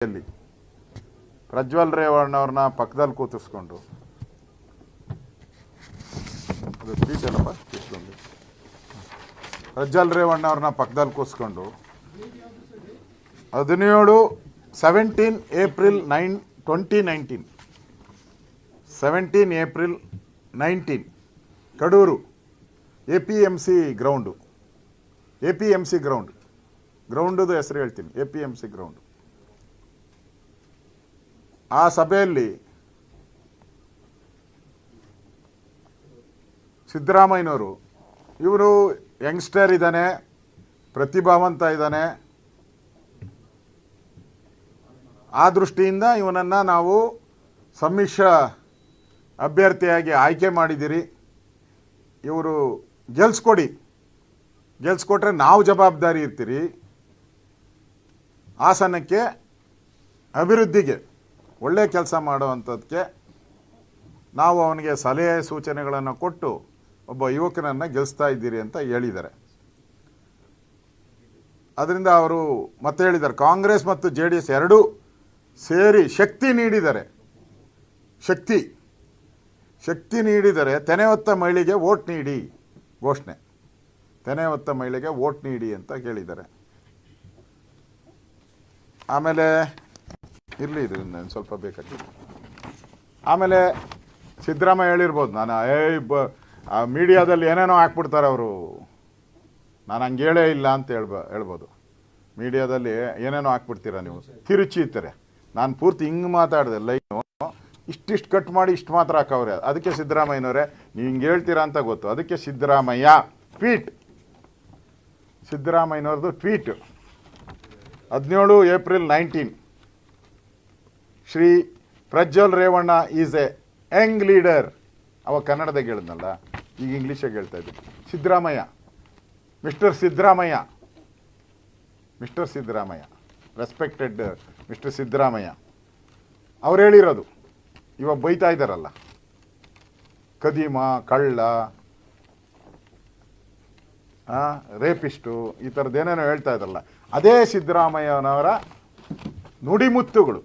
ಎಲ್ಲಿ ಪ್ರಜ್ವಲ್ ರೇವಣ್ಣವ್ರನ್ನ ಪಕ್ಕದಲ್ಲಿ ಕೂತಿಸ್ಕೊಂಡು ಅದು ಸೀಟ್ ಏನಪ್ಪ ಇಷ್ಟೊಂದು ಪ್ರಜ್ವಲ್ ರೇವಣ್ಣವ್ರನ್ನ ಪಕ್ಕದಲ್ಲಿ ಕೂರಿಸ್ಕೊಂಡು ಹದಿನೇಳು seventeen April nine twenty nineteen seventeen April nineteen Kadur A P M C ground A P M C ground ಗ್ರೌಂಡದು ಹೆಸರು ಹೇಳ್ತೀನಿ A P M C ground ಆ ಸಭೆಯಲ್ಲಿ ಸಿದ್ದರಾಮಯ್ಯನವರು, ಇವರು ಯಂಗ್ಸ್ಟರ್ ಇದ್ದಾನೆ ಪ್ರತಿಭಾವಂತ ಇದ್ದಾನೆ ಆ ದೃಷ್ಟಿಯಿಂದ ಇವನನ್ನು ನಾವು ಸಮ್ಮಿಶ್ರ ಅಭ್ಯರ್ಥಿಯಾಗಿ ಆಯ್ಕೆ ಮಾಡಿದ್ದೀರಿ. ಇವರು ಗೆಲ್ಸ್ಕೊಡಿ. ಗೆಲ್ಸ್ಕೊಟ್ರೆ ನಾವು ಜವಾಬ್ದಾರಿ ಇರ್ತೀರಿ. ಆಸನಕ್ಕೆ ಅಭಿವೃದ್ಧಿಗೆ. ಒಳ್ಳೆ ಕೆಲಸ ಮಾಡುವಂಥದ್ದಕ್ಕೆ ನಾವು ಅವನಿಗೆ ಸಲಹೆ ಸೂಚನೆಗಳನ್ನು ಕೊಟ್ಟು ಒಬ್ಬ ಯುವಕನನ್ನು ಗೆಲ್ಲಿಸ್ತಾ ಇದ್ದೀರಿ ಅಂತ ಹೇಳಿದ್ದಾರೆ. ಅದರಿಂದ ಅವರು ಮತ್ತೆ ಹೇಳಿದ್ದಾರೆ, ಕಾಂಗ್ರೆಸ್ ಮತ್ತು ಜೆ ಡಿ ಎಸ್ ಎರಡೂ ಸೇರಿ ಶಕ್ತಿ ನೀಡಿದ್ದಾರೆ ಶಕ್ತಿ ಶಕ್ತಿ ನೀಡಿದರೆ ತೆನೆ ಹೊತ್ತ ಮಹಿಳೆಗೆ ವೋಟ್ ನೀಡಿ ಘೋಷಣೆ, ತೆನೆ ಹೊತ್ತ ಮಹಿಳೆಗೆ ವೋಟ್ ನೀಡಿ ಅಂತ ಕೇಳಿದ್ದಾರೆ ಆಮೇಲೆ ಇರಲಿ ಇದು ನಾನು ಸ್ವಲ್ಪ ಬೇಕಾಗ್ತದೆ ಆಮೇಲೆ ಸಿದ್ದರಾಮಯ್ಯ ಹೇಳಿರ್ಬೋದು, ನಾನು, ಏ, ಬ ಮೀಡಿಯಾದಲ್ಲಿ ಏನೇನೋ ಹಾಕ್ಬಿಡ್ತಾರೆ ಅವರು. ನಾನು ಹಂಗೆ ಹೇಳೇ ಇಲ್ಲ ಅಂತ ಹೇಳ್ಬ, ಹೇಳ್ಬೋದು. ಮೀಡಿಯಾದಲ್ಲಿ ಏನೇನೋ ಹಾಕ್ಬಿಡ್ತೀರಾ ನೀವು? ತಿರುಚಿ ಇರ್ತಾರೆ ನಾನು ಪೂರ್ತಿ ಹಿಂಗೆ ಮಾತಾಡಿದೆ, ಲೈನು. ಇಷ್ಟಿಷ್ಟು ಕಟ್ ಮಾಡಿ ಇಷ್ಟು ಮಾತ್ರ ಹಾಕವ್ರೆ. ಅದಕ್ಕೆ ಸಿದ್ದರಾಮಯ್ಯನವರೇ, ನೀವು ಹಿಂಗೆ ಹೇಳ್ತೀರಾ ಅಂತ ಗೊತ್ತು. ಅದಕ್ಕೆ ಸಿದ್ದರಾಮಯ್ಯ, ಟ್ವೀಟ್. ಸಿದ್ದರಾಮಯ್ಯನವ್ರದ್ದು ಟ್ವೀಟ್. ಹದಿನೇಳು April nineteen. Shri Prajwal Revanna is a young leader. ಅವ ಕನ್ನಡದಾಗ ಹೇಳಿದ್ನಲ್ಲ, ಈಗ ಇಂಗ್ಲೀಷಾಗ ಹೇಳ್ತಾ ಇದ್ದೆ. Siddaramaiah, mister Siddaramaiah. Mister Siddaramaiah, respected mister Siddaramaiah. ಅವ್ರು ಹೇಳಿರೋದು, ಇವ ಬೈತಾ ಇದ್ದಾರಲ್ಲ. ಕದೀಮ, ಕಳ್ಳ ರೇಪಿಸ್ಟು, ಈ ಥರದ್ದು ಏನೇನೋ ಹೇಳ್ತಾ ಇದ್ದಾರಲ್ಲ. ಅದೇ ಸಿದ್ದರಾಮಯ್ಯನವರ ನುಡಿಮುತ್ತುಗಳು.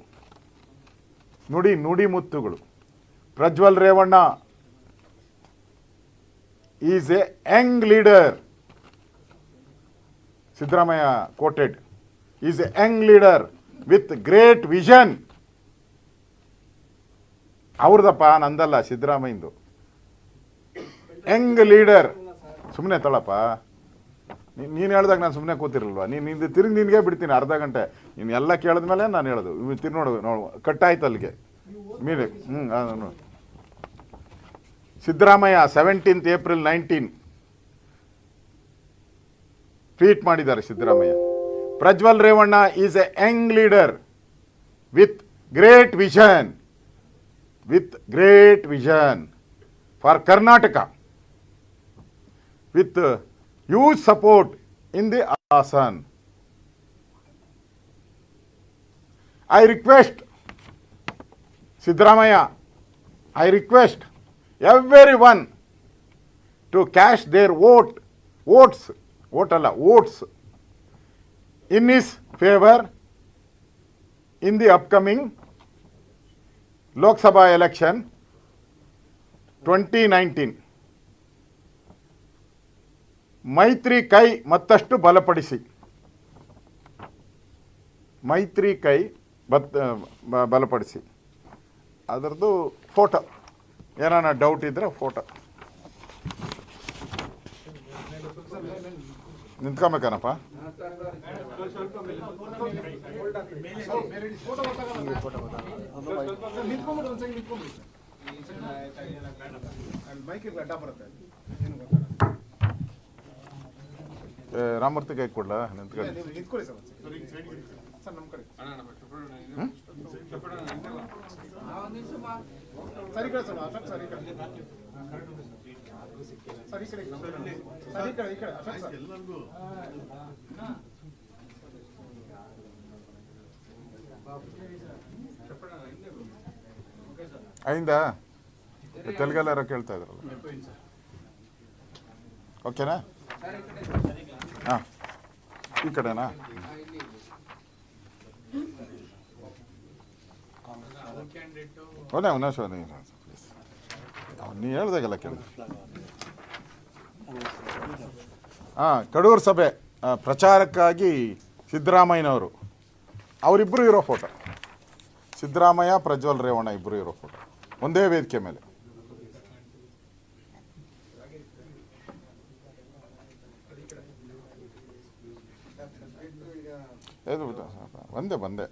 ನುಡಿ ನುಡಿ ಮುತ್ತುಗಳು. Prajwal Revanna is a young leader Siddaramaiah quoted is a young leader with great vision ಅವ್ರದಪ್ಪ ನಂದಲ್ಲ ಸಿದ್ದರಾಮಯ್ಯಂದು. ಯಂಗ್ ಲೀಡರ್ ಸುಮ್ಮನೆ ತಳಪ್ಪ. ನೀನು ಹೇಳ್ದಾಗ ನಾನು ಸುಮ್ಮನೆ ಕೂತಿರಲ್ವಾ ನೀನು ನಿಂದು ತಿರುಗಿ ನಿನಗೆ ಬಿಡ್ತೀನಿ ಅರ್ಧ ಗಂಟೆ. ನೀನು ಎಲ್ಲ ಕೇಳಿದ್ಮೇಲೆ ನಾನು ಹೇಳೋದು. ಇವ್ ತಿರು ನೋಡು ನೋಡು ಕಟ್ಟಾಯ್ತು ಅಲ್ಲಿಗೆ. ಮೀರೆ ಹ್ಞೂ Siddaramaiah seventeenth April nineteen tweet ಮಾಡಿದ್ದಾರೆ Siddaramaiah. Prajwal Revanna is a young leader with great vision with great vision for Karnataka uh, huge support in the Assam. I request Sidramaya, I request everyone to cast their vote, votes, vote alla, votes in his favor in the upcoming Lok Sabha election 2019. ಮೈತ್ರಿ ಕೈ ಮತ್ತಷ್ಟು ಬಲಪಡಿಸಿ ಮೈತ್ರಿ ಕೈ ಬತ್ ಬಲಪಡಿಸಿ ಅದರದ್ದು photo ಏನಾನ doubt ಇದ್ದರೆ photo ನಿಂತ್ಕೊಬೇಕನಪ್ಪ ಏ, ರಾಮೂರ್ತಿ ಕೈ ಕೊಡ್ಲಾ ನಿಂತ್ಕೊಳ್ಳಿ ನಿಂತ್ಕೊಳ್ಳಿ ಸರ್ ಸರ್ ನಮ್ಮ ಕಡೆ ಸರಿ ಕಡೆ ಸರ್ ಅಶೋಕ್ ಸರ್ ಈ ಕಡೆ ಸರ್ ಈ ಕಡೆ ಸರ್ ಈ ಕಡೆ ಈ ಕಡೆ. ಅಶೋಕ್ ಸರ್ ಅయింದಾ ತೆಲುಗಲ್ಲಾರ ಕೇಳ್ತಾ ಇದ್ರಲ್ಲ. ಓಕೆನಾ ಹಾಂ. ಈ ಕಡೆನಾ? ಒಳ್ಳೆ ನಿಮಿಷ ಪ್ಲೀಸ್ ನೀ ಹೇಳ್ದಾಗೆಲ್ಲ ಕೇಳಿ. ಹಾಂ, ಕಡೂರು ಸಭೆ ಪ್ರಚಾರಕ್ಕಾಗಿ ಸಿದ್ದರಾಮಯ್ಯನವರು. ಅವರಿಬ್ಬರು ಇರೋ ಫೋಟೋ ಸಿದ್ದರಾಮಯ್ಯ, ಪ್ರಜ್ವಲ್ ರೇವಣ್ಣ ಇಬ್ಬರು ಇರೋ ಫೋಟೋ ಒಂದೇ ವೇದಿಕೆ ಮೇಲೆ. ಬಿಡು, ಒಂದೇ ಬಂದೆ.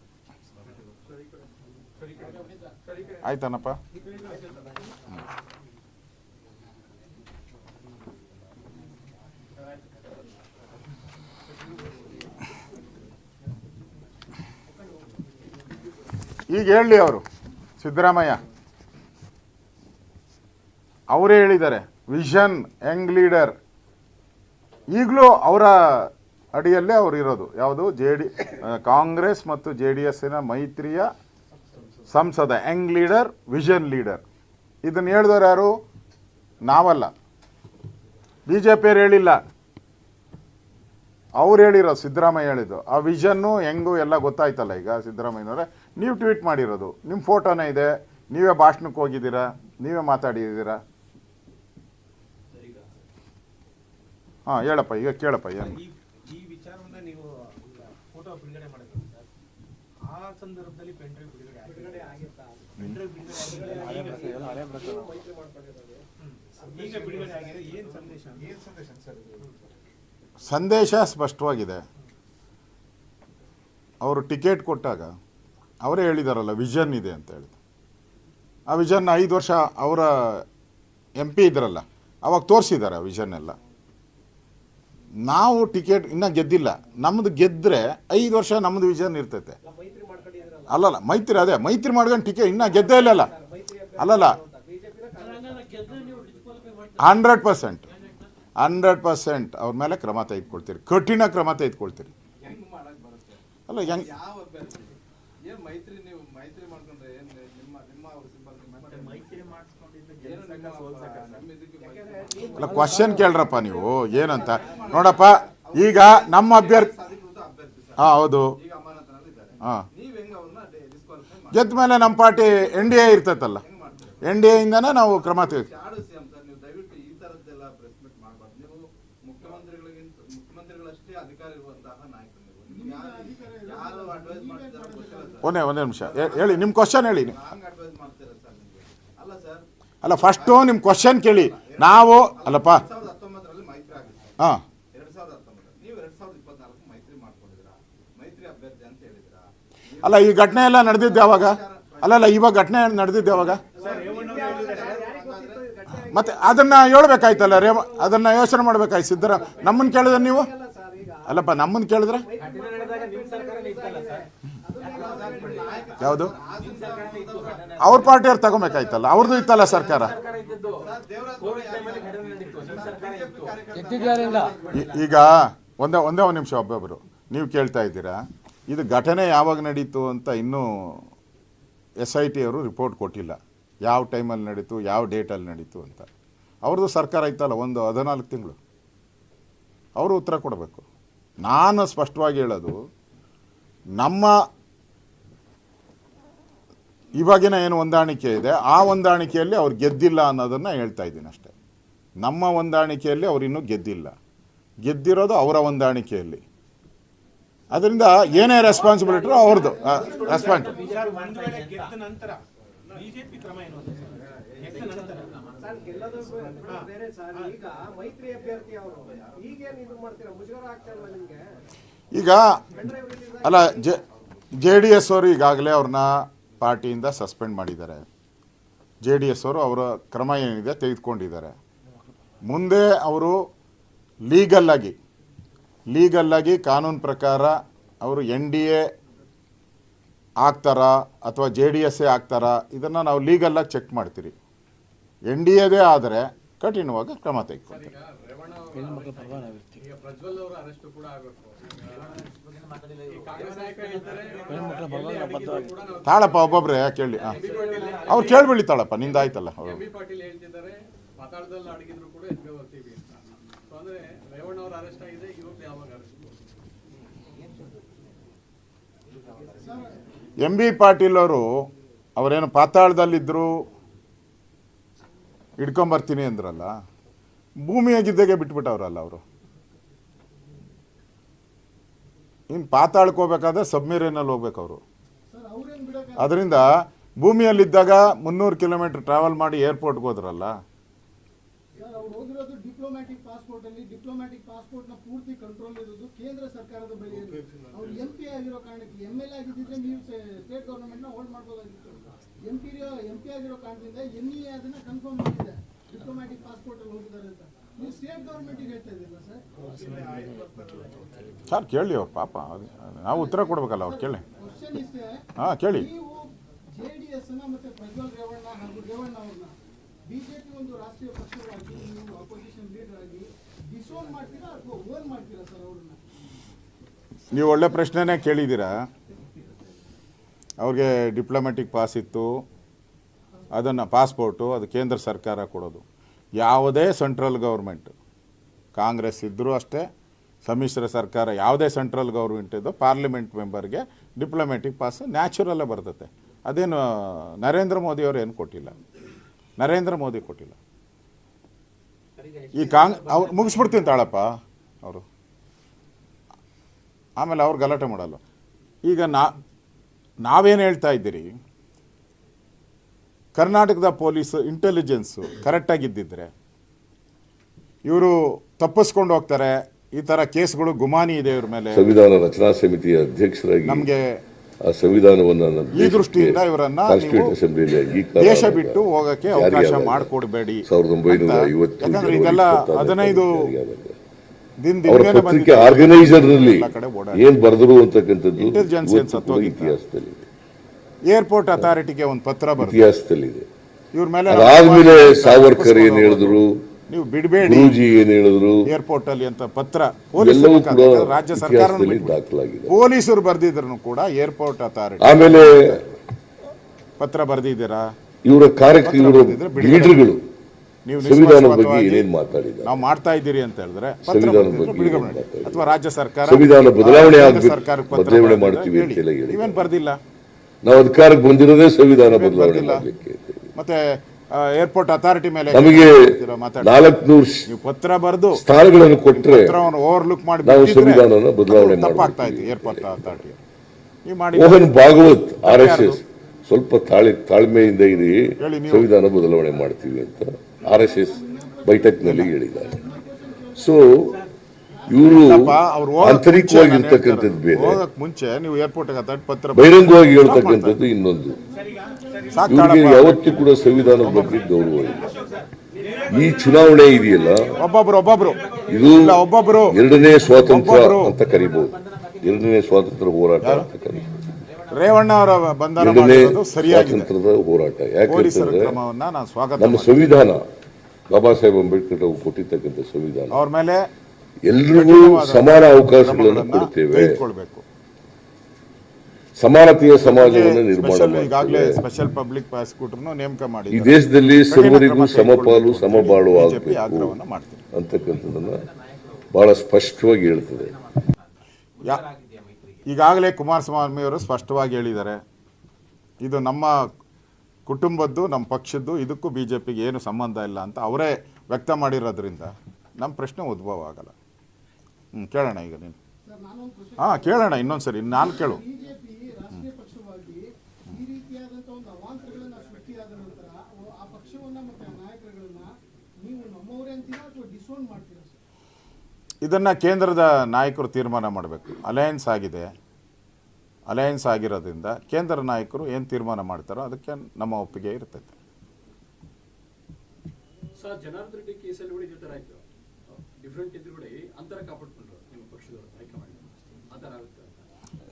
ಆಯ್ತಾನಪ್ಪ. ಈಗ ಹೇಳಲಿ ಅವರು ಸಿದ್ದರಾಮಯ್ಯ. ಅವರೇ ಹೇಳಿದ್ದಾರೆ ವಿಷನ್ ಯಂಗ್ ಲೀಡರ್. ಈಗಲೂ ಅವರ ಅಡಿಯಲ್ಲೇ ಅವರು ಇರೋದು. ಯಾವುದು? ಜೆ ಡಿ ಕಾಂಗ್ರೆಸ್ ಮತ್ತು ಜೆ ಡಿ ಎಸ್ಸಿನ ಮೈತ್ರಿಯ ಸಂಸದ ಯಂಗ್ ಲೀಡರ್ ವಿಷನ್ ಲೀಡರ್. ಇದನ್ನು ಹೇಳಿದವರು ಯಾರು? ನಾವಲ್ಲ. ಬಿ ಜೆ ಪಿಯವ್ರು ಹೇಳಿಲ್ಲ. ಅವ್ರು ಹೇಳಿರೋ ಸಿದ್ದರಾಮಯ್ಯ ಹೇಳಿದ್ದು. ಆ ವಿಷನ್ನು ಹೆಂಗು ಎಲ್ಲ ಗೊತ್ತಾಯ್ತಲ್ಲ ಈಗ ಸಿದ್ದರಾಮಯ್ಯನವರೇ. ನೀವು ಟ್ವೀಟ್ ಮಾಡಿರೋದು. ನಿಮ್ಮ ಫೋಟೋನೇ ಇದೆ. ನೀವೇ ಭಾಷಣಕ್ಕೆ ಹೋಗಿದ್ದೀರಾ? ನೀವೇ ಮಾತಾಡಿದ್ದೀರಾ? ಹಾಂ ಹೇಳಪ್ಪ. ಈಗ ಕೇಳಪ್ಪ ಏನು ಈ ಈ ವಿಚಾರವನ್ನ ನೀವು ಫೋಟೋ ಬಿಡುಗಡೆ ಮಾಡಿದ್ರಿ ಸರ್ ಆ ಸಂದರ್ಭದಲ್ಲಿ ಪೆನ್ ಡ್ರೈವ್ ಬಿಡುಗಡೆ ಆಗಿತ್ತಾ? ಪೆನ್ ಡ್ರೈವ್ ಬಿಡುಗಡೆ ಆಗಿದೆ. ಹ್ಮ್. ಈಗ ಬಿಡುಗಡೆ ಆಗಿದೆ. ಏನ್ ಸಂದೇಶ? ಏನ್ ಸಂದೇಶ ಸರ್ ಸಂದೇಶ ಸ್ಪಷ್ಟವಾಗಿದೆ. ಅವರು ಟಿಕೆಟ್ ಕೊಟ್ಟಾಗ ಅವರೇ ಹೇಳಿದಾರಲ್ಲ ವಿಷನ್ ಇದೆ ಅಂತ ಹೇಳಿದ್ರು. ಆ ವಿಷನ್ ಐದು ವರ್ಷ ಅವರ ಎಂ ಪಿ ಇದ್ರಲ್ಲ ಅವಾಗ ತೋರಿಸಿದ್ದಾರೆ ಆ ವಿಷನ್ ಎಲ್ಲ. ನಾವು ಟಿಕೆಟ್ ಇನ್ನೂ ಗೆದ್ದಿಲ್ಲ. ನಮ್ಮದು ಗೆದ್ದರೆ ಐದು ವರ್ಷ ನಮ್ಮದು ವಿಷನ್ ಇರ್ತೈತೆ. ಅಲ್ಲಲ್ಲ, ಮೈತ್ರಿ ಅದೇ, ಮೈತ್ರಿ ಮಾಡ್ಕೊಂಡು ಟಿಕೆ ಇನ್ನೂ ಗೆದ್ದೇ ಇಲ್ಲಲ್ಲ. ಅಲ್ಲಲ್ಲ. ಹಂಡ್ರೆಡ್ ಪರ್ಸೆಂಟ್ ಹಂಡ್ರೆಡ್ ಪರ್ಸೆಂಟ್ ಅವ್ರ ಮೇಲೆ ಕ್ರಮ ತೆಗೆದುಕೊಳ್ತೀರಿ, ಕಠಿಣ ಕ್ರಮ ತೆಗೆದುಕೊಳ್ತೀರಿ. ಅಲ್ಲ, ಹೆಂಗ್ ಅಲ್ಲ ಕ್ವಶನ್ ಕೇಳ್ರಪ್ಪ ನೀವು, ಏನಂತ? ನೋಡಪ್ಪ, ಈಗ ನಮ್ಮ ಅಭ್ಯರ್ಥಿ ಹಾ, ಹೌದು. ಹಾಂ ನೀವ್ ಹೆಂಗ್ ಅವ್ರನ್ನ ಡಿಸ್ಕ್ವಾಲಿಫೈ ಮಾಡಿ ಗೆದ್ದ ಮೇಲೆ ನಮ್ಮ ಪಾರ್ಟಿ ಎನ್ ಡಿ ಎ ಇರ್ತೈತಲ್ಲ. ಎನ್ ಡಿ ಎಯಿಂದನೇ ನಾವು ಕ್ರಮ ತೆಗೆ ಒಂದೇ ಒಂದೇ ನಿಮಿಷ. ಹೇಳಿ ನಿಮ್ಮ ಕ್ವಶನ್ ಹೇಳಿ ಅಲ್ಲ ಫಸ್ಟು ನಿಮ್ಮ ಕ್ವಶನ್ ಕೇಳಿ. ನಾವು, ಅಲ್ಲಪ್ಪ. ಹಾಂ ಎರಡ್ ಸಾವಿರದ ಹತ್ತೊಂಬತ್ತು ನೀವು ಎರಡ್ ಸಾವಿರದ ಇಪ್ಪತ್ನಾಲ್ಕು ಮೈತ್ರಿ ಮಾಡ್ಕೊಂಡಿದ್ದೀರಾ ಮೈತ್ರಿ ಅಭ್ಯರ್ಥಿ ಅಂತ ಹೇಳಿದಿರಾ ಅಲ್ಲ ಈ ಘಟನೆ ಎಲ್ಲ ನಡೆದಿದ್ದು ಯಾವಾಗ ಅಲ್ಲಲ್ಲ ಇವಾಗ ಘಟನೆ ನಡೆದಿದ್ದು ಯಾವಾಗ ಮತ್ತೆ ಅದನ್ನ ಹೇಳ್ಬೇಕಾಯ್ತಲ್ಲ ರೇವ ಅದನ್ನ ಯೋಚನೆ ಮಾಡ್ಬೇಕಾಯ್ತು ಸಿದ್ದರ. ನಮ್ಮನ್ನ ಕೇಳಿದ್ರೆ ನೀವು? ಅಲ್ಲಪ್ಪ ನಮ್ಮನ್ನ ಕೇಳಿದ್ರೆ? ಯಾವುದು? ಅವ್ರ ಪಾರ್ಟಿಯವ್ರು ತಗೋಬೇಕಾಯ್ತಲ್ಲ ಅವ್ರದ್ದು ಇತ್ತಲ್ಲ ಸರ್ಕಾರ. ಈಗ ಒಂದೇ ಒಂದೇ ಒಂದು ನಿಮಿಷ ಒಬ್ಬೊಬ್ಬರು ನೀವು ಕೇಳ್ತಾ ಇದ್ದೀರಾ? ಇದು ಘಟನೆ ಯಾವಾಗ ನಡೀತು ಅಂತ ಇನ್ನೂ ಎಸ್ ಐ ಟಿ ಅವರು ರಿಪೋರ್ಟ್ ಕೊಟ್ಟಿಲ್ಲ. ಯಾವ ಟೈಮಲ್ಲಿ ನಡೀತು, ಯಾವ ಡೇಟಲ್ಲಿ ನಡೀತು ಅಂತ. ಅವ್ರದ್ದು ಸರ್ಕಾರ ಇತ್ತಲ್ಲ ಒಂದು ಹದಿನಾಲ್ಕು ತಿಂಗಳು. ಅವರು ಉತ್ತರ ಕೊಡಬೇಕು. ನಾನು ಸ್ಪಷ್ಟವಾಗಿ ಹೇಳೋದು, ನಮ್ಮ ಇವಾಗಿನ ಏನು ಹೊಂದಾಣಿಕೆ ಇದೆ, ಆ ಹೊಂದಾಣಿಕೆಯಲ್ಲಿ ಅವ್ರು ಗೆದ್ದಿಲ್ಲ ಅನ್ನೋದನ್ನು ಹೇಳ್ತಾ ಇದ್ದೀನಿ ಅಷ್ಟೇ. ನಮ್ಮ ಹೊಂದಾಣಿಕೆಯಲ್ಲಿ ಅವ್ರು ಇನ್ನೂ ಗೆದ್ದಿಲ್ಲ. ಗೆದ್ದಿರೋದು ಅವರ ಹೊಂದಾಣಿಕೆಯಲ್ಲಿ. ಅದರಿಂದ ಏನೇ ರೆಸ್ಪಾನ್ಸಿಬಿಲಿಟಿ ಅವ್ರದ್ದು ರೆಸ್ಪಾನ್ಸ್ ಈಗ, ಅಲ್ಲ, ಜೆ ಜೆ ಡಿ ಎಸ್ ಅವರು ಈಗಾಗಲೇ ಅವ್ರನ್ನ ಪಾರ್ಟಿಯಿಂದ ಸಸ್ಪೆಂಡ್ ಮಾಡಿದ್ದಾರೆ. ಜೆ ಡಿ ಎಸ್ ಅವರು ಅವರ ಕ್ರಮ ಏನಿದೆ ತೆಗೆದುಕೊಂಡಿದ್ದಾರೆ. ಮುಂದೆ ಅವರು ಲೀಗಲ್ಲಾಗಿ ಲೀಗಲ್ಲಾಗಿ ಕಾನೂನು ಪ್ರಕಾರ ಅವರು ಎನ್ ಡಿ ಎ ಆಗ್ತಾರಾ ಅಥವಾ ಜೆ ಡಿ ಎಸ್ ಎ ಆಗ್ತಾರಾ ಇದನ್ನು ನಾವು ಲೀಗಲ್ಲಾಗಿ ಚೆಕ್ ಮಾಡ್ತೀರಿ. ಎನ್ ಡಿ ಎದೇ ಆದರೆ ಕಠಿಣವಾಗಿ ಕ್ರಮ ತೆಗೆದುಕೊಳ್ತೀವಿ ತಾಳಪ್ಪ ಒಬ್ಬೊಬ್ರೆ ಕೇಳಿ ಹಾಂ. ಅವ್ರು ಕೇಳ್ಬಿಡಿ ತಾಳಪ್ಪ ನಿಂದಾಯ್ತಲ್ಲ ಅವರು ಎಂ ಬಿ ಪಾಟೀಲ್ ಹೇಳ್ತಿದ್ದಾರೆ. ಪಾತಾಳದಲ್ಲಿ ಅಡಗಿದ್ರು ಕೂಡ ಎದ್ಗೆ ಬರ್ತೀವಿ ಅಂತ. ಸೊ ಅಂದ್ರೆ ರೇವಣ್ಣ ಅವ್ರ ಅರೆಸ್ಟ್ ಆಗಿದೆ ಯಾವಾಗ ಅರೆಸ್ಟ್ ಎಂ ಬಿ ಪಾಟೀಲ್ ಅವರು ಅವರೇನು ಪಾತಾಳದಲ್ಲಿದ್ದರು ಇಟ್ಕೊಂಬರ್ತೀನಿ ಅಂದ್ರಲ್ಲ ಭೂಮಿಯಾಗಿದ್ದಾಗೆ ಬಿಟ್ಬಿಟ್ಟವ್ರಲ್ಲ ಅವರು. ಇನ್ನು ಪಾತಾಳಕ್ಕೆ ಹೋಗ್ಬೇಕಾದ್ರೆ ಸಬ್ಮಿರೇನಲ್ಲಿ ಹೋಗ್ಬೇಕು ಅವರು ಸರ್ ಅವ್ರೇನ್ ಬಿಡಕ್ಕೆ ಅದರಿಂದ ಭೂಮಿಯಲ್ಲಿದ್ದಾಗ ಮುನ್ನೂರು ಕಿಲೋಮೀಟರ್ ಟ್ರಾವೆಲ್ ಮಾಡಿ ಏರ್ಪೋರ್ಟ್ಗೆ ಹೋದ್ರಲ್ಲ ಸರ್ ಅವ್ರು ಹೋಗಿರೋದು ಡಿಪ್ಲೊಮ್ಯಾಟಿಕ್ ಪಾಸ್ಪೋರ್ಟ್ ಅಲ್ಲಿ ಡಿಪ್ಲೊಮ್ಯಾಟಿಕ್ ಪಾಸ್ಪೋರ್ಟ್ನ ಪೂರ್ತಿ ಕಂಟ್ರೋಲ್ ಇರೋದು ಕೇಂದ್ರ ಸರ್ಕಾರದ ಬಳಿ ಅವ್ರು ಎಂ ಪಿ ಆಗಿರೋ ಕಾರಣಕ್ಕೆ ಎಂ ಎಲ್ ಆಗಿದ್ದಿದ್ರೆ ನೀವು ಸ್ಟೇಟ್ ಗೌರ್ಮೆಂಟ್ನ ಹೋಲ್ಡ್ ಮಾಡ್ಬೋದಾಗಿತ್ತು. ಎಂ ಪಿ ಎಂ ಪಿ ಆಗಿರೋ ಕಾರಣದಿಂದ ಎನ್ ಇ ಅದನ್ನ ಕನ್ಫರ್ಮ್ ಮಾಡಿದೆ. ಡಿಪ್ಲೊಮ್ಯಾಟಿಕ್ ಪಾಸ್ಪೋರ್ಟ್ ಅಲ್ಲಿ ಹೋಗಿದ್ದಾರೆ ಅಂತ. ನೀವು ಸ್ಟೇಟ್ ಗೌರ್ಮೆಂಟಿಗೆ ಹೇಳ್ತಾ ಇದ್ದೀರಾ ಸರ್? ಸರ್ ಕೇಳಿ ಅವ್ರು ಪಾಪ. ನಾವು ಉತ್ತರ ಕೊಡ್ಬೇಕಲ್ಲ ಅವ್ರು ಕೇಳಿ. ಹಾ ಕೇಳಿ. ನೀವು ಜೆ ಡಿ ಎಸ್ ಮತ್ತೆ ಪ್ರಜ್ವಲ್ ರೇವಣ್ಣ ಹಾಗೂ ರೇವಣ್ಣ ಅವ್ರನ್ನ ಬಿಜೆಪಿ ಒಂದು ರಾಷ್ಟ್ರೀಯ ಪಕ್ಷವಾಗಿ ನೀವು ಅಪೋಸಿಷನ್ ಲೀಡರ್ ಆಗಿ ಡಿಸೋನ್ ಮಾಡ್ತೀರಾ ಅಥವಾ ಓನ್ ಮಾಡ್ತೀರಾ ಸರ್ ಅವ್ರನ್ನ? ನೀವು ಒಳ್ಳೆ ಪ್ರಶ್ನೆನೇ ಕೇಳಿದ್ದೀರಾ? ಅವ್ರಿಗೆ ಡಿಪ್ಲೊಮ್ಯಾಟಿಕ್ ಪಾಸ್ ಇತ್ತು, ಅದನ್ನು ಪಾಸ್ಪೋರ್ಟು ಅದು ಕೇಂದ್ರ ಸರ್ಕಾರ ಕೊಡೋದು. ಯಾವುದೇ ಸೆಂಟ್ರಲ್ ಗೌರ್ಮೆಂಟ್ ಕಾಂಗ್ರೆಸ್ ಇದ್ದರೂ ಅಷ್ಟೇ, ಸಮ್ಮಿಶ್ರ ಸರ್ಕಾರ ಯಾವುದೇ ಸೆಂಟ್ರಲ್ ಗೌರ್ಮೆಂಟ್ ಇದ್ದು ಪಾರ್ಲಿಮೆಂಟ್ ಮೆಂಬರ್ಗೆ ಡಿಪ್ಲೊಮ್ಯಾಟಿಕ್ ಪಾಸ್ ನ್ಯಾಚುರಲ್ಲೇ ಬರ್ತದೆ ಅದೇನು ನರೇಂದ್ರ ಮೋದಿ ಅವರು ಏನು ಕೊಟ್ಟಿಲ್ಲ. ನರೇಂದ್ರ ಮೋದಿ ಕೊಟ್ಟಿಲ್ಲ. ಈ ಕಾಂಗ್ ಅವ್ರು ಮುಗಿಸ್ಬಿಡ್ತೀನಿ ತಾಳಪ್ಪ ಅವರು. ಆಮೇಲೆ ಅವ್ರು ಗಲಾಟೆ ಮಾಡಲ್ಲ. ಈಗ ನಾ ನಾವೇನು ಹೇಳ್ತಾ ಇದ್ದೀರಿ? ಕರ್ನಾಟಕದ ಪೊಲೀಸ್ ಇಂಟೆಲಿಜೆನ್ಸು ಕರೆಕ್ಟಾಗಿದ್ದಿದ್ರೆ ಇವರು ತಪ್ಪಿಸ್ಕೊಂಡು ಹೋಗ್ತಾರೆ ಈ ತರ ಕೇಸ್ಗಳು ಗುಮಾನಿ ಇದೆ ಇವ್ರ ಮೇಲೆ. ಸಂವಿಧಾನ ರಚನಾ ಸಮಿತಿಯ ಅಧ್ಯಕ್ಷರಾಗಿ ನಮಗೆ ಆ ಸಂವಿಧಾನವನ್ನ ಈ ದೃಷ್ಟಿಯಿಂದ ಇವರನ್ನ ದೇಶ ಬಿಟ್ಟು ಹೋಗಕ್ಕೆ ಅವಕಾಶ ಮಾಡಿಕೊಡ್ಬೇಡಿ ಸಾವಿರದ ಒಂಬೈನೂರ ಐವತ್ತು ಇದೆಲ್ಲ ಹದಿನೈದು ಪತ್ರಿಕೆ. ಆರ್ಗನೈಸರ್ನಲ್ಲಿ. ಏನ್ ಬರೆದ್ರು ಅಂತಕ್ಕಂಥದ್ದು ಇತಿಹಾಸದಲ್ಲಿ ಏರ್ಪೋರ್ಟ್ ಅಥಾರಿಟಿಗೆ ಒಂದು ಪತ್ರ ಇತಿಹಾಸದಲ್ಲಿ ಇತಿಹಾಸದಲ್ಲಿದೆ. ಇವ್ರ ಮೇಲೆ ಅದಾದ್ಮೇಲೆ ಸಾವರ್ಕರ್ ಏನ್ ಹೇಳಿದ್ರು? ನೀವು ಬಿಡಬೇಡಿ. ಗುರೂಜಿ ಏನ್ ಹೇಳಿದ್ರು? ಏರ್ಪೋರ್ಟ್ ಅಲ್ಲಿ ಅಂತ ಪತ್ರ ಎಲ್ಲವೂ ಕೂಡ ರಾಜ್ಯ ಸರ್ಕಾರ ದಾಖಲಾಗಿದೆ. ಪೊಲೀಸರು ಬರ್ದಿದ್ರು ಕೂಡ ಏರ್ಪೋರ್ಟ್ ಅಥಾರಿಟಿ ಆಮೇಲೆ ಪತ್ರ ಬರ್ದಿದ್ದೀರಾ? ಇವರ ಕಾರ್ಯ ಪತ್ರ ಇವರ ಬರೆದಿದ್ರೆ ಬಿಡುಗಡೆ ಲೀಡರ್ಗಳು ನೀವು ಸಂವಿಧಾನದ ಬಗ್ಗೆ ಏನೇನು ಮಾತಾಡಿದ್ದಾರೆ? ನಾವು ಮಾಡ್ತಾ ಇದ್ದೀರಿ ಅಂತ ಹೇಳಿದ್ರೆ ಸಂವಿಧಾನದ ಬಗ್ಗೆ? ಅಥವಾ ರಾಜ್ಯ ಸರ್ಕಾರ ಸಂವಿಧಾನ ಬದಲಾವಣೆ ಆಗ್ಬೇಕು, ಬದಲಾವಣೆ ಮಾಡ್ತೀವಿ ಅಂತ ಹೇಳಿ. ನೀವೇನ್ ಬರ್ದಿಲ್ಲ? ನಾವು ಅಧಿಕಾರಕ್ಕೆ ಬಂದಿರೋದೇ ಸಂವಿಧಾನ ಬದಲಾವಣೆ ಮಾಡಲಿಕ್ಕೆ ಮತ್ತೆ ಏರ್ಪೋರ್ಟ್ ಅಥಾರಿಟಿ ಮೇಲೆ ನಮಗೆ ನಾಲ್ಕುನೂರು ಪತ್ರ ಬರೆದು ಸ್ಥಾನಗಳನ್ನು ಕೊಟ್ರೆ ಪತ್ರವನ್ನು ಓವರ್ಲುಕ್ ಮಾಡಿ ನಾವು ಸಂವಿಧಾನನ ಬದಲಾವಣೆ ತಪ್ಪಾಗ್ತಾ. ಇತ್ತು ಏರ್ಪೋರ್ಟ್ ಅಥಾರಿಟಿ ನೀವು ಮಾಡಿ Mohan Bhagwat R S S ಸ್ವಲ್ಪ ತಾಳಿ ತಾಳ್ಮೆಯಿಂದ ಇರಿ. ಸಂವಿಧಾನ ಬದಲಾವಣೆ ಮಾಡ್ತೀವಿ ಅಂತ. ಆರ್ ಎಸ್ ಎಸ್ ಬೈಠಕ್ನಲ್ಲಿ ಹೇಳಿದ್ದಾರೆ. ಸೊ ಇವರು ಆಂತರಿಕವಾಗಿರ್ತಕ್ಕಂಥದ್ದು ಬೇರೆ. ಮುಂಚೆ ನೀವು ಏರ್ಪೋರ್ಟ್ ಬಹಿರಂಗವಾಗಿ ಹೇಳ್ತಕ್ಕಂಥದ್ದು ಇನ್ನೊಂದು. ಇವರಿಗೆ ಯಾವತ್ತೂ ಕೂಡ ಸಂವಿಧಾನದ ಬಗ್ಗೆ ಗೌರವ ಇಲ್ಲ. ಈ ಚುನಾವಣೆ ಇದೆಯಲ್ಲ? ಒಬ್ಬೊಬ್ರು ಒಬ್ಬೊಬ್ರು. ಇದು ಇಲ್ಲ ಒಬ್ಬೊಬ್ರು. ಎರಡನೇ ಸ್ವಾತಂತ್ರ್ಯ ಅಂತ ಕರಿಬಹುದು ಎರಡನೇ ಸ್ವಾತಂತ್ರ್ಯ ಹೋರಾಟ ಅಂತ ಕರಿಬಹುದು ರೇವಣ್ಣ ಅವರ ಬಂಧನ ಎರಡನೇ ಮಾಡಿರೋದು ಸರಿಯಾಗಿದೆ. ಸ್ವಾತಂತ್ರ್ಯದ ಹೋರಾಟ. ಪೊಲೀಸರ ಯಾಕಂತಂದ್ರೆ ಕ್ರಮವನ್ನ ನಾನು ಸ್ವಾಗತ ನಮ್ಮ ಮಾಡ್ತೀನಿ. ಸಂವಿಧಾನ ಬಾಬಾ ಸಾಹೇಬ್ ಅಂಬೇಡ್ಕರ್ ಅವರು ಕೊಟ್ಟಿರ್ತಕ್ಕಂಥ ಸಂವಿಧಾನ. ಅವ್ರ ಮೇಲೆ ಎಲ್ರಿಗೂ ಸಮಾನ ಅವಕಾಶಗಳನ್ನು ಕ್ರಮಗಳನ್ನ ಕೊಡ್ತೇವೆ. ತೆಗೆದುಕೊಳ್ಬೇಕು ಸಮಾನತೆಯ ಸಮಾಜವನ್ನು ನಿರ್ಮಾಣ ಸ್ಪೆಷಲ್ ಈಗಾಗಲೇ ಮಾಡ್ತೇವೆ. ಸ್ಪೆಷಲ್ ಪಬ್ಲಿಕ್ ಪ್ರಾಸಿಕ್ಯೂಟರ್ನು ನೇಮಕ ಮಾಡಿ ಈ ದೇಶದಲ್ಲಿ ಸರ್ವರಿಗೂ ಸಮಪಾಲು ಸಮಬಾಳು ಆಗಬೇಕು ಆಗ್ರಹವನ್ನು ಮಾಡ್ತೀನಿ. ಅಂತಕ್ಕಂಥದ್ದನ್ನ ಬಹಳ ಸ್ಪಷ್ಟವಾಗಿ ಹೇಳ್ತದೆ. ಯಾ- ಈಗಾಗಲೇ ಕುಮಾರಸ್ವಾಮಿಯವರು ಸ್ಪಷ್ಟವಾಗಿ ಹೇಳಿದ್ದಾರೆ, ಇದು ನಮ್ಮ ಕುಟುಂಬದ್ದು, ನಮ್ಮ ಪಕ್ಷದ್ದು, ಇದಕ್ಕೂ ಬಿ ಜೆ ಪಿಗೆ ಏನು ಸಂಬಂಧ ಇಲ್ಲ ಅಂತ ಅವರೇ ವ್ಯಕ್ತ ಮಾಡಿರೋದ್ರಿಂದ ನಮ್ಮ ಪ್ರಶ್ನೆ ಉದ್ಭವ ಆಗಲ್ಲ ಹ್ಞೂ ಕೇಳೋಣ ಈಗ ನೀನು. ಹಾಂ, ಕೇಳೋಣ ಇನ್ನೊಂದು ಸರಿ ನಾನು ಕೇಳು. ನೀವು ನಮ್ಮವರೇ ಮಾಡ್ತೀರಾ? ಇದನ್ನು ಕೇಂದ್ರದ ನಾಯಕರು ತೀರ್ಮಾನ ಮಾಡಬೇಕು. ಅಲಯನ್ಸ್ ಆಗಿದೆ. ಅಲಯನ್ಸ್ ಆಗಿರೋದ್ರಿಂದ ಕೇಂದ್ರ ನಾಯಕರು ಏನು ತೀರ್ಮಾನ ಮಾಡ್ತಾರೋ ಅದಕ್ಕೆ ನಮ್ಮ ಒಪ್ಪಿಗೆ ಇರ್ತೈತೆ.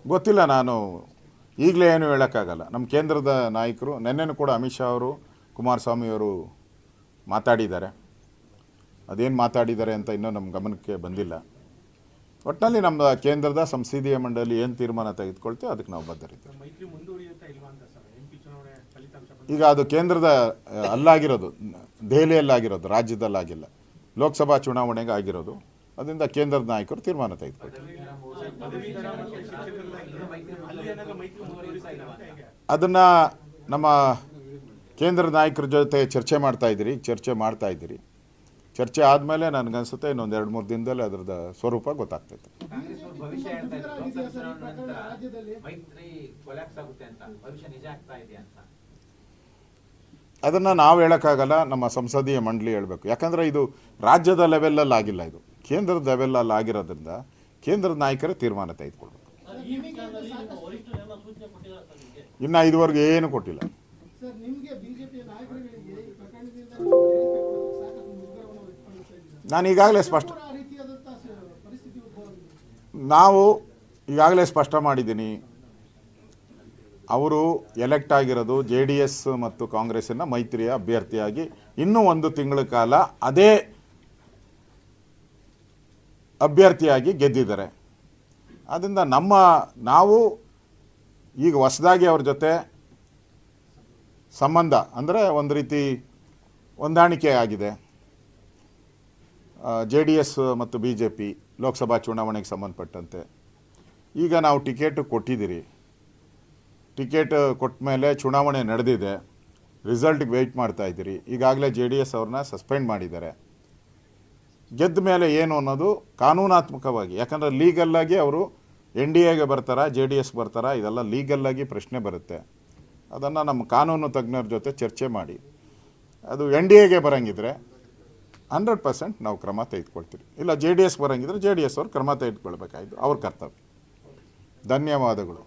ಗೊತ್ತಿಲ್ಲ ನಾನು. ಈಗಲೇ ಏನು ಹೇಳೋಕ್ಕಾಗಲ್ಲ. ನಮ್ಮ ಕೇಂದ್ರದ ನಾಯಕರು ನಿನ್ನೆನೂ ಕೂಡ ಅಮಿತ್ ಶಾ ಅವರು ಕುಮಾರಸ್ವಾಮಿ ಅವರು ಮಾತಾಡಿದ್ದಾರೆ. ಅದೇನು ಮಾತಾಡಿದ್ದಾರೆ ಅಂತ ಇನ್ನೂ ನಮ್ಮ ಗಮನಕ್ಕೆ ಬಂದಿಲ್ಲ. ಒಟ್ಟಿನಲ್ಲಿ ನಮ್ಮ ಕೇಂದ್ರದ ಸಂಸದೀಯ ಮಂಡಳಿ ಏನು ತೀರ್ಮಾನ ತೆಗೆದುಕೊಳ್ತೀವಿ ಅದಕ್ಕೆ ನಾವು ಬದ್ಧರಿದ್ದೇವೆ. ಈಗ ಅದು ಕೇಂದ್ರದ ಅಲ್ಲಾಗಿರೋದು ದೆಹಲಿಯಲ್ಲಾಗಿರೋದು ರಾಜ್ಯದಲ್ಲಾಗಿಲ್ಲ. ಲೋಕಸಭಾ ಚುನಾವಣೆಗೆ ಆಗಿರೋದು. ಅದರಿಂದ ಕೇಂದ್ರದ ನಾಯಕರು ತೀರ್ಮಾನ ತೆಗೆದುಕೊಳ್ತಾರೆ. ಅದನ್ನು ನಮ್ಮ ಕೇಂದ್ರ ನಾಯಕರ ಜೊತೆ ಚರ್ಚೆ ಮಾಡ್ತಾ ಇದ್ದೀರಿ ಚರ್ಚೆ ಮಾಡ್ತಾ ಇದ್ದೀರಿ. ಚರ್ಚೆ ಆದಮೇಲೆ ನನಗನ್ಸುತ್ತೆ ಇನ್ನೊಂದು ಎರಡು ಮೂರು ದಿನದಲ್ಲಿ ಅದ್ರದ್ದು ಸ್ವರೂಪ ಗೊತ್ತಾಗ್ತೈತೆ. ಅದನ್ನು ನಾವು ಹೇಳೋಕ್ಕಾಗಲ್ಲ ನಮ್ಮ ಸಂಸದೀಯ ಮಂಡಳಿ ಹೇಳಬೇಕು. ಯಾಕಂದರೆ ಇದು ರಾಜ್ಯದ ಲೆವೆಲಲ್ಲಿ ಆಗಿಲ್ಲ ಇದು. ಕೇಂದ್ರದ ಲೆವೆಲಲ್ಲಿ ಆಗಿರೋದ್ರಿಂದ ಕೇಂದ್ರದ ನಾಯಕರೇ ತೀರ್ಮಾನ ತೆಗೆದುಕೊಳ್ಬೇಕು. ಇನ್ನು ಇದುವರೆಗೂ ಏನು ಕೊಟ್ಟಿಲ್ಲ. ನಾನು ಈಗಾಗಲೇ ಸ್ಪಷ್ಟ ನಾವು ಈಗಾಗಲೇ ಸ್ಪಷ್ಟ ಮಾಡಿದ್ದೀನಿ. ಅವರು ಎಲೆಕ್ಟ್ ಆಗಿರೋದು ಜೆ ಡಿ ಎಸ್ ಮತ್ತು ಕಾಂಗ್ರೆಸ್ಸಿನ ಮೈತ್ರಿಯ ಅಭ್ಯರ್ಥಿಯಾಗಿ ಇನ್ನೂ ಒಂದು ತಿಂಗಳ ಕಾಲ ಅದೇ ಅಭ್ಯರ್ಥಿಯಾಗಿ ಗೆದ್ದಿದ್ದಾರೆ. ಆದ್ದರಿಂದ ನಮ್ಮ ನಾವು ಈಗ ಹೊಸದಾಗಿ ಅವ್ರ ಜೊತೆ ಸಂಬಂಧ ಅಂದರೆ ಒಂದು ರೀತಿ ಹೊಂದಾಣಿಕೆ ಆಗಿದೆ. ಜೆ ಡಿ ಎಸ್ ಮತ್ತು ಬಿ ಜೆ ಪಿ ಲೋಕಸಭಾ ಚುನಾವಣೆಗೆ ಸಂಬಂಧಪಟ್ಟಂತೆ. ಈಗ ನಾವು ಟಿಕೆಟ್ ಕೊಟ್ಟಿದ್ದೀರಿ. ಟಿಕೆಟ್ ಕೊಟ್ಟ ಮೇಲೆ ಚುನಾವಣೆ ನಡೆದಿದೆ. ರಿಸಲ್ಟ್ಗೆ ವೆಯ್ಟ್ ಮಾಡ್ತಾ ಇದ್ದೀರಿ. ಈಗಾಗಲೇ ಜೆ ಡಿ ಎಸ್ ಅವ್ರನ್ನ ಸಸ್ಪೆಂಡ್ ಮಾಡಿದ್ದಾರೆ. ಗೆದ್ದ ಮೇಲೆ ಏನು ಅನ್ನೋದು ಕಾನೂನಾತ್ಮಕವಾಗಿ, ಯಾಕಂದರೆ ಲೀಗಲ್ಲಾಗಿ ಅವರು ಎನ್ ಡಿ ಎಗೆ ಬರ್ತಾರಾ, ಜೆ ಡಿ ಎಸ್ ಬರ್ತಾರಾ, ಇದೆಲ್ಲ ಲೀಗಲ್ಲಾಗಿ ಪ್ರಶ್ನೆ ಬರುತ್ತೆ. ಅದನ್ನು ನಮ್ಮ ಕಾನೂನು ತಜ್ಞರ ಜೊತೆ ಚರ್ಚೆ ಮಾಡಿ. ಅದು ಎನ್ ಡಿ ಎಗೆ ಬರಂಗಿದ್ರೆ ಹಂಡ್ರೆಡ್ ಪರ್ಸೆಂಟ್ ನಾವು ಕ್ರಮ ತೆಗೆದುಕೊಳ್ತೀವಿ. ಇಲ್ಲ ಜೆ ಡಿ ಎಸ್ ಬರಂಗಿದ್ರೆ ಜೆ ಡಿ ಎಸ್ ಅವ್ರು ಕ್ರಮ ತೆಗೆದುಕೊಳ್ಬೇಕಾಯಿತು, ಅವ್ರ ಕರ್ತವ್ಯ. ಧನ್ಯವಾದಗಳು.